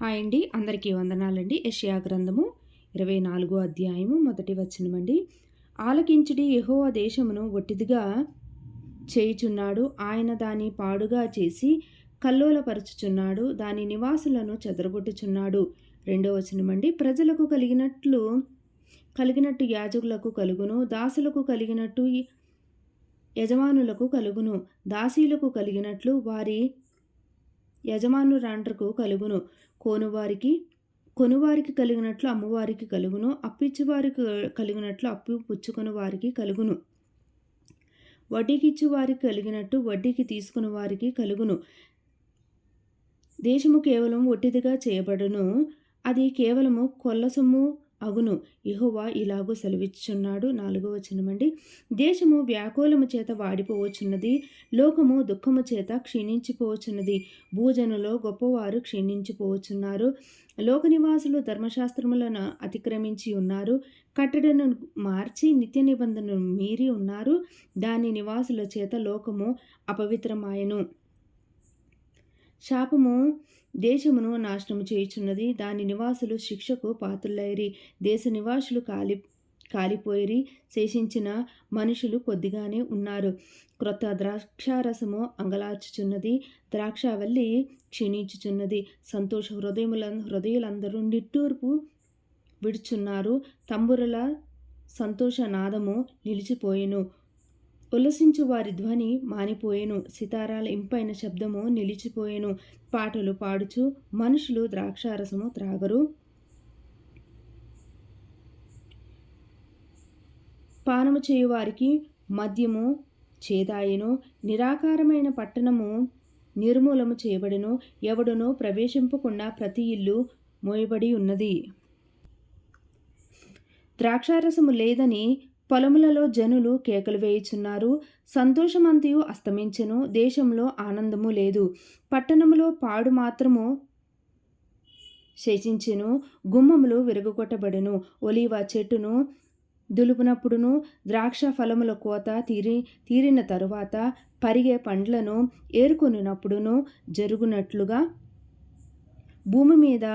Hi అండి. అందరికీ వందనాలండి. యెషయా గ్రంథము ఇరవై నాలుగో అధ్యాయము మొదటి వచనమండి. ఆలకించుడి యహో దేశమును ఒట్టిదిగా చేయుచున్నాడు. ఆయన దాని పాడుగా చేసి కల్లోలపరుచుచున్నాడు. దాని నివాసులను చెదరగొట్టుచున్నాడు. రెండో వచనమండి. ప్రజలకు కలిగినట్లు కలిగినట్టు యాజకులకు కలుగును. దాసులకు కలిగినట్టు యజమానులకు కలుగును. దాసీలకు కలిగినట్లు వారి యజమానురాండ్రకు కలుగును. కోనువారికి కొనువారికి కలిగినట్లు అమ్మవారికి కలుగును. అప్పిచ్చువారికి కలిగినట్లు అప్పు పుచ్చుకుని వారికి కలుగును. వడ్డీకిచ్చు వారికి కలిగినట్టు వడ్డీకి తీసుకుని వారికి కలుగును. దేశము కేవలం ఒట్టిదిగా చేయబడును. అది కేవలము కొల్ల సొమ్ము అగును ఇహోవా ఇలాగూ సెలవిచ్చున్నాడు నాలుగో వచనమండి దేశము వ్యాకులము చేత వాడిపోవచ్చున్నది లోకము దుఃఖము చేత క్షీణించిపోవచ్చున్నది. భూజనులో గొప్పవారు క్షీణించిపోవచ్చున్నారు. లోక నివాసులు ధర్మశాస్త్రములను అతిక్రమించి ఉన్నారు. కట్టడను మార్చి నిత్య నిబంధనను మీరి ఉన్నారు. దాని నివాసుల చేత లోకము అపవిత్రమాయను. శాపము దేశమును నాశనము చేయుచున్నది. దాని నివాసులు శిక్షకు పాత్రులైరి. దేశ నివాసులు కాలి కాలిపోయిరి. శేషించిన మనుషులు కొద్దిగానే ఉన్నారు. క్రొత్త ద్రాక్షారసము అంగలార్చుచున్నది. ద్రాక్షావల్లి క్షీణించుచున్నది. సంతోష హృదయముల హృదయులందరూ నిట్టూర్పు విడుచున్నారు. తంబురల సంతోష నాదము నిలిచిపోయెను. ఉల్లసించు వారి ధ్వని మానిపోయెను. సితారాల ఇంపైన శబ్దము నిలిచిపోయెను. పాటలు పాడుచు మనుషులు ద్రాక్షారసము త్రాగరు. పానము చేయువారికి మద్యము చేదాయను. నిరాకారమైన పట్టణము నిర్మూలము చేయబడిను. ఎవడునో ప్రవేశింపకుండా ప్రతి ఇల్లు మోయబడి ఉన్నది. ద్రాక్షారసము లేదని పొలములలో జనులు కేకలు వేయుచున్నారు. సంతోషమంతయు అస్తమించెను. దేశంలో ఆనందము లేదు. పట్టణములో పాడు మాత్రము శేషించెను. గుమ్మములు విరగొట్టబడెను ఒలీవ చెట్టును దులుపునప్పుడును ద్రాక్ష ఫలముల కోత తీరి తీరిన తరువాత పరిగే పండ్లను ఏరుకొనినప్పుడును జరుగునట్లుగా భూమి మీద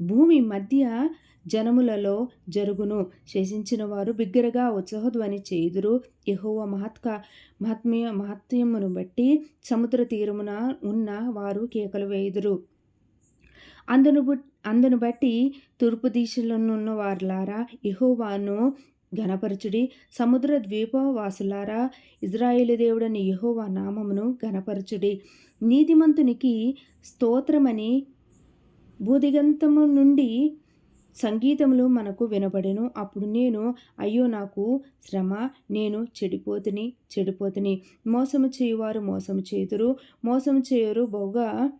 భూమి మధ్య జనములలో జరుగును. శేషించిన వారు బిగ్గరగా ఉత్సాహధ్వని చేదురు యహోవ మహత్క మహాత్మ్య మహత్యమును బట్టి సముద్ర తీరమున ఉన్న వారు కేకలు వేయుదురు. అందును అందును బట్టి తూర్పు దిశలోనున్న వారులారా యహోవాను ఘనపరచుడి సముద్ర ద్వీపవాసులారా ఇజ్రాయేలు దేవుడని యహోవా నామమును ఘనపరచుడి. నీతిమంతునికి స్తోత్రమని భూదిగంతము నుండి సంగీతములు మనకు వినబడెను. అప్పుడు నేను అయ్యో నాకు శ్రమ నేను చెడిపోతుని చెడిపోతుని. మోసము చేయువారు మోసము చేతురు. మోసము చేయరు బహుగా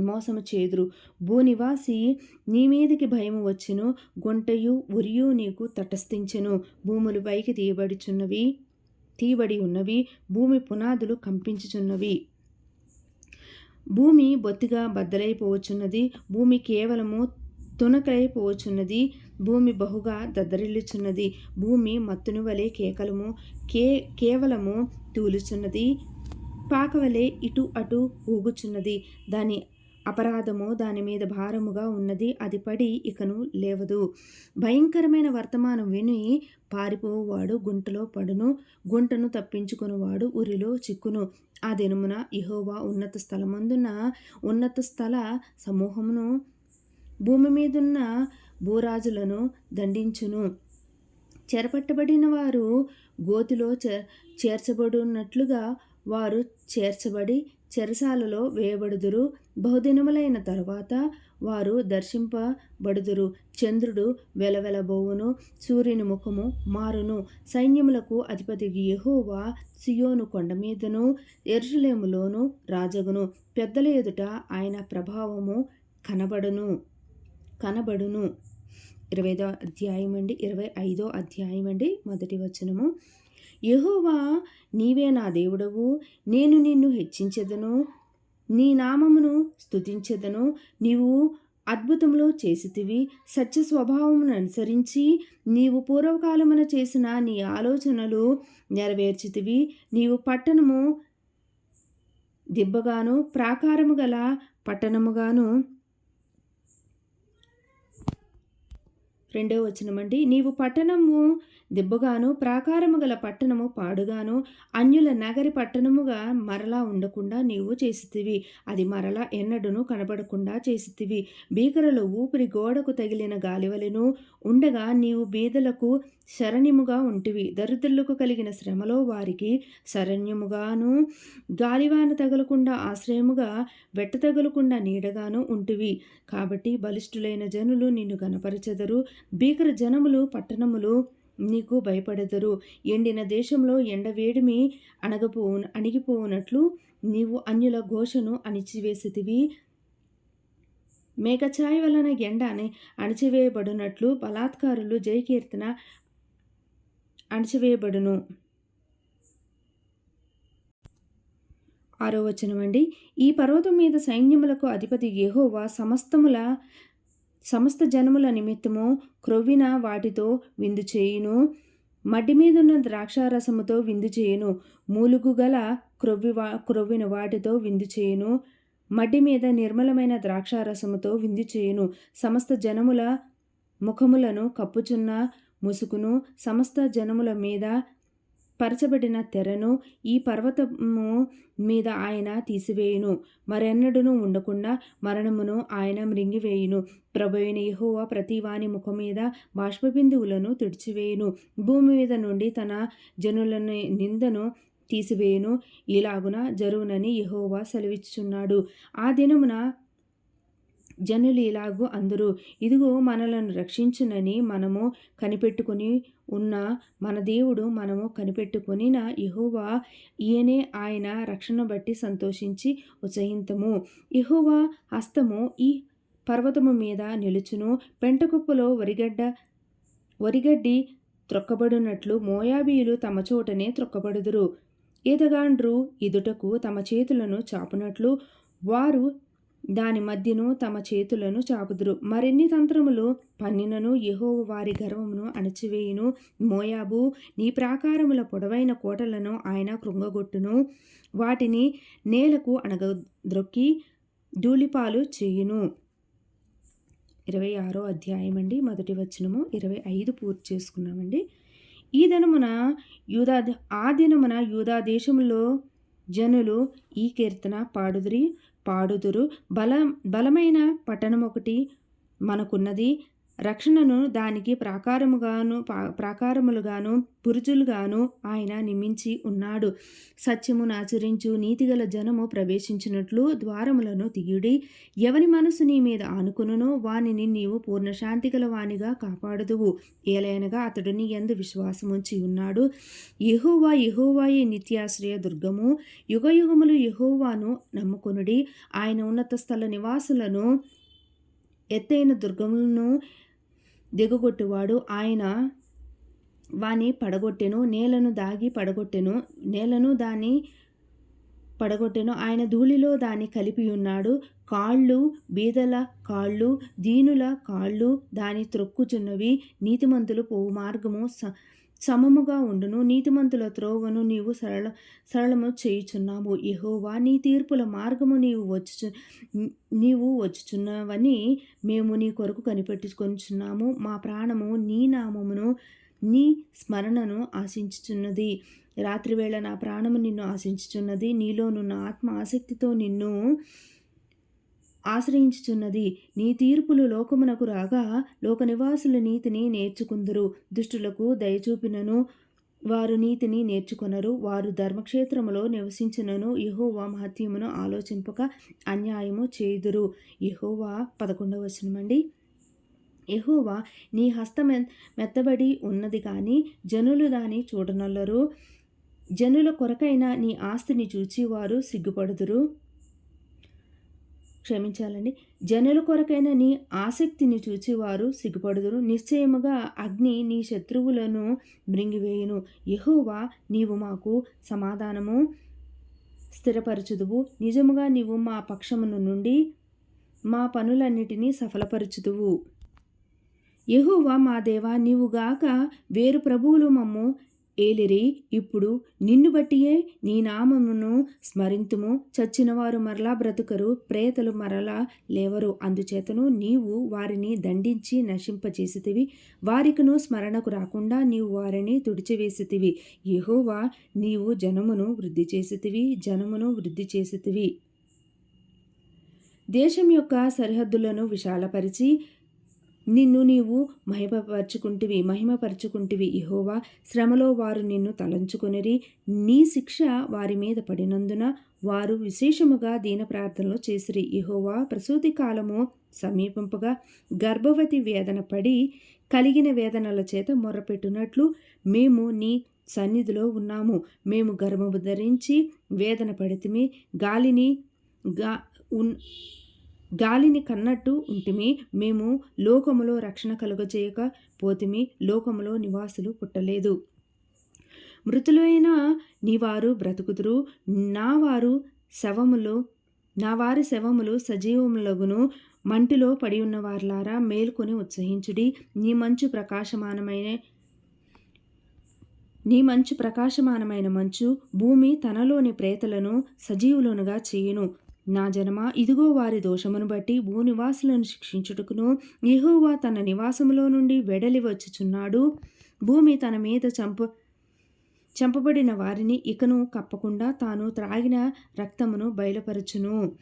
మోసము చేదురు. భూనివాసి నీ మీదికి భయము వచ్చును. గుంటయు ఉరియు నీకు తటస్థించెను. భూములు పైకి తీయబడిచున్నవి తీయబడి ఉన్నవి. భూమి పునాదులు కంపించుచున్నవి. భూమి బొత్తిగా బద్దలైపోవచ్చున్నది. భూమి కేవలము తునకైపోచున్నది. భూమి బహుగా దద్దరిల్లుచున్నది. భూమి మత్తును వలె కేకలము కే కేవలము తూలుచున్నది. పాకవలే ఇటు అటు ఊగుచున్నది. దాని అపరాధము దాని మీద భారముగా ఉన్నది. అది పడి ఇకను లేవదు. భయంకరమైన వర్తమానం విని పారిపోవాడు గుంటలో పడును. గుంటను తప్పించుకునివాడు ఉరిలో చిక్కును. ఆ దినమున ఇహోవా ఉన్నత స్థలమందున ఉన్నత స్థల సమూహమును భూమి మీదున్న భూరాజులను దండించును. చెరపట్టబడిన వారు గోతిలో చేర్చబడినట్లుగా వారు చేర్చబడి చెరసాలలో వేయబడుదురు. బహుదినములైన తరువాత వారు దర్శింపబడుదురు. చంద్రుడు వెలవెలబోవును సూర్యుని ముఖము మారును. సైన్యములకు అధిపతి యహోవా సియోను కొండ మీదను ఎరుసలేములోను రాజగును. పెద్దల ఎదుట ఆయన ప్రభావము కనబడును. కనబడును. ఇరవైదో అధ్యాయం అండి ఇరవై ఐదో అధ్యాయం అండి మొదటి వచనము. యహోవా నీవే నా దేవుడవు నేను నిన్ను హెచ్చించెదను. నీ నామమును స్తుతించెదను. నీవు అద్భుతములు చేసితివి. సత్య స్వభావమును అనుసరించి నీవు పూర్వకాలమున చేసిన నీ ఆలోచనలు నెరవేర్చితివి. నీవు పట్టణము దిబ్బగాను ప్రాకారము గల పట్టణముగాను రెండో వచనమండి నీవు పట్టణము దిబ్బగాను ప్రాకారము గల పట్టణము పాడుగాను అన్యుల నగరి పట్టణముగా మరలా ఉండకుండా నీవు చేసితివి. అది మరలా ఎన్నడూను కనబడకుండా చేసితివి. బీకరలో ఊపిరి గోడకు తగిలిన గాలివలను ఉండగా నీవు బీదలకు శరణ్యముగా ఉంటివి. దరిద్రులకు కలిగిన శ్రమలో వారికి శరణ్యముగాను గాలివాన తగలకుండా ఆశ్రయముగా వెట్ట తగలకుండా నీడగాను ఉంటివి. కాబట్టి బలిష్ఠులైన జనులు నిన్ను గనపరచెదరు భీకర జనములు పట్టణములు నీకు భయపడెదరు. ఎండిన దేశంలో ఎండవేడిమి అణగపో అణిగిపోవునట్లు నీవు అన్యుల ఘోషను అణిచివేసితివి. మేఘఛాయ వలన ఎండ అని అణిచివేయబడినట్లు బలాత్కారులు జయకీర్తన అణిచివేయబడును. ఆరో వచనం అండి ఈ పర్వతం మీద సైన్యములకు అధిపతి యెహోవా సమస్తముల సమస్త జనముల నిమిత్తము క్రొవ్విన వాటితో విందు చేయును. మడ్డి మీదున్న ద్రాక్షారసముతో విందు చేయును. మూలుగు గల క్రొవ్వి వా క్రొవ్విన వాటితో విందు చేయును. మడ్డి మీద నిర్మలమైన ద్రాక్షారసముతో విందు చేయును. సమస్త జనముల ముఖములను కప్పుచున్న ముసుకును. సమస్త జనముల మీద పరచబడిన తెరను ఈ పర్వతము మీద ఆయన తీసివేయును. మరెన్నడూను ఉండకుండా మరణమును ఆయన మృంగివేయును. ప్రభువైన యెహోవా ప్రతివాని ముఖం మీద బాష్పబిందువులను తుడిచివేయును. భూమి మీద నుండి తన జనులను నిందను తీసివేయును. ఇలాగున జరువునని యహోవా సెలవిచ్చుచున్నాడు. ఆ దినమున జనులు ఇలాగూ అందరూ. ఇదిగో మనలను రక్షించునని మనము కనిపెట్టుకుని ఉన్న మన దేవుడు మనము కనిపెట్టుకుని యహోవా ఈయనే ఆయన రక్షణ బట్టి సంతోషించి ఉత్సహింతము ఇహోవా హస్తము ఈ పర్వతము మీద నిలుచును. పెంటకుప్పలో వరిగడ్డ వరిగడ్డి త్రొక్కబడినట్లు మోయాబీయులు తమ చోటనే త్రొక్కబడుదురు. ఈతగాండ్రు ఇదుటకు తమ చేతులను చాపునట్లు వారు దాని మధ్యను తమ చేతులను చాపుదురు. మరిన్ని తంత్రములు? పన్నినను యెహో వారి గర్వమును అణచివేయును. మోయాబు నీ ప్రాకారముల పొడవైన కోటలను ఆయన కృంగగొట్టును. వాటిని నేలకు అణగద్రొక్కి ధూళిపాలు చేయును. ఇరవై ఆరో అధ్యాయం అండి. మొదటి వచనము ఇరవై ఐదు పూర్తి చేసుకున్నామండి. ఈ దినమున యూదా ఆ దినమున యూదా దేశంలో జనులు ఈ కీర్తన పాడుదురి పాడుదురు. బల బలమైన పట్టణం ఒకటి మనకున్నది. రక్షణను దానికి ప్రాకారముగాను ప్రాకారములుగాను పురుజులుగాను ఆయన నిమించి ఉన్నాడు. సత్యమును ఆచరించు నీతిగల జనము ప్రవేశించినట్లు ద్వారములను తీయుడి. ఎవని మనసు నీ మీద ఆనుకునునో వానిని నీవు పూర్ణశాంతి గల వానిగా కాపాడుదువు. ఏలైనగా అతడు నీ ఎందు విశ్వాసముంచి ఉన్నాడు. యహోవా యహోవాయే నిత్యాశ్రయ దుర్గము. యుగయుగములు యహోవాను నమ్ముకొనుడి. ఆయన ఉన్నత స్థల నివాసులను ఎత్తైన దుర్గములను దిగగొట్టువాడు. ఆయన వాని పడగొట్టెను నేలను దాగి పడగొట్టెను నేలను దాని పడగొట్టెను. ఆయన ధూళిలో దాన్ని కలిపి ఉన్నాడు. కాళ్ళు బీదల కాళ్ళు దీనుల కాళ్ళు దాని త్రొక్కుచున్నవి. నీతిమంతులు పోవు మార్గము స సమముగా ఉండును. నీతిమంతుల త్రోవను నీవు సరళ సరళము చేయుచున్నావు. యహోవా నీ తీర్పుల మార్గము నీవు వచ్చుచు నీవు వచ్చుచున్నవని మేము నీ కొరకు కనిపెట్టుకొనిచున్నాము. మా ప్రాణము నీ నామమును నీ స్మరణను ఆశించుచున్నది. రాత్రివేళ నా ప్రాణము నిన్ను ఆశించుచున్నది. నీలోనున్న ఆత్మ ఆసక్తితో నిన్ను ఆశ్రయించుచున్నది. నీ తీర్పులు లోకమునకు రాగా లోక నివాసుల నీతిని నేర్చుకుందరు. దుష్టులకు దయచూపినను వారు నీతిని నేర్చుకొనరు. వారు ధర్మక్షేత్రములో నివసించినను యహోవా మహత్యమును ఆలోచింపక అన్యాయము చేయుదురు. యహోవా పదకొండవ వచనమండి. యహోవా నీ హస్తం మెత్తబడి ఉన్నది కానీ జనులు దాని చూడనల్లరు. జనుల కొరకైన నీ ఆస్తిని చూచి వారు సిగ్గుపడుదురు. క్షమించాలని జనుల కొరకైన నీ ఆసక్తిని చూచి వారు సిగ్గుపడుదురు. నిశ్చయముగా అగ్ని నీ శత్రువులను మృంగివేయును. యహోవా నీవు మాకు సమాధానము స్థిరపరచుదువు. నిజముగా నీవు మా పక్షమును నుండి మా పనులన్నిటినీ సఫలపరచుదువు. యహోవా మా దేవా నీవుగాక వేరు ప్రభువులు మమ్ము ఏలిరి ఇప్పుడు నిన్ను బట్టియే నీ నామమును స్మరింతుము. చచ్చినవారు మరలా బ్రతుకరు ప్రేతలు మరలా లేవరు. అందుచేతను నీవు వారిని దండించి నశింపజేసితివి. వారికును స్మరణకు రాకుండా నీవు వారిని తుడిచివేసితివి. యహోవా నీవు జనమును వృద్ధి చేసితివి జనమును వృద్ధి చేసితివి. దేశం యొక్క సరిహద్దులను విశాలపరిచి నిన్ను నీవు మహిమపరచుకుంటివి మహిమపరచుకుంటివి ఇహోవా శ్రమలో వారు నిన్ను తలంచుకొనిరి నీ శిక్ష వారి మీద పడినందున వారు విశేషముగా దీన ప్రార్థనలు చేసిరి. ఇహోవా ప్రసూతి కాలము సమీపింపగా గర్భవతి వేదన పడి కలిగిన వేదనల చేత మొర్రపెట్టునట్లు మేము నీ సన్నిధిలో ఉన్నాము. మేము గర్భము ధరించి వేదన పడితిమి గాలిని గా ఉన్ గాలిని కన్నట్టు ఉంటిమి. మేము లోకములో రక్షణ కలుగజేయక పోతిమి. లోకములో నివాసులు పుట్టలేదు. మృతులైన నీవారు బ్రతుకుదురు. నా వారు శవములు నా వారి శవములు సజీవములగును. మంటిలో పడి ఉన్న వారిలారా మేల్కొని ఉత్సహించుడి. నీ మంచు ప్రకాశమానమైన నీ మంచు ప్రకాశమానమైన మంచు భూమి తనలోని ప్రేతలను సజీవులనుగా చేయును. నా జనమ ఇదిగో వారి దోషమును బట్టి భూనివాసులను శిక్షించుటకును యహోవా తన నివాసములో నుండి వెడలి వచ్చుచున్నాడు. భూమి తన మీద చంప చంపబడిన వారిని ఇకను కప్పకుండా తాను త్రాగిన రక్తమును బయలుపరచును.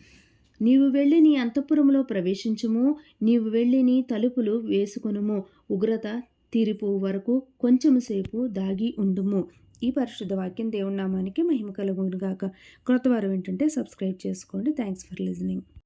నీవు వెళ్ళి నీ అంతఃపురంలో ప్రవేశించుము. నీవు వెళ్ళి నీ తలుపులు వేసుకొనుము. ఉగ్రత తీరిపో వరకు కొంచెం సేపు దాగి ఉండుము. ఈ పరిశుద్ధ వాక్యం దేవుని నామానికి మహిమ కలుగునుగాక. క్రొత్తవారు ఏంటంటే సబ్స్క్రైబ్ చేసుకోండి. Thanks for listening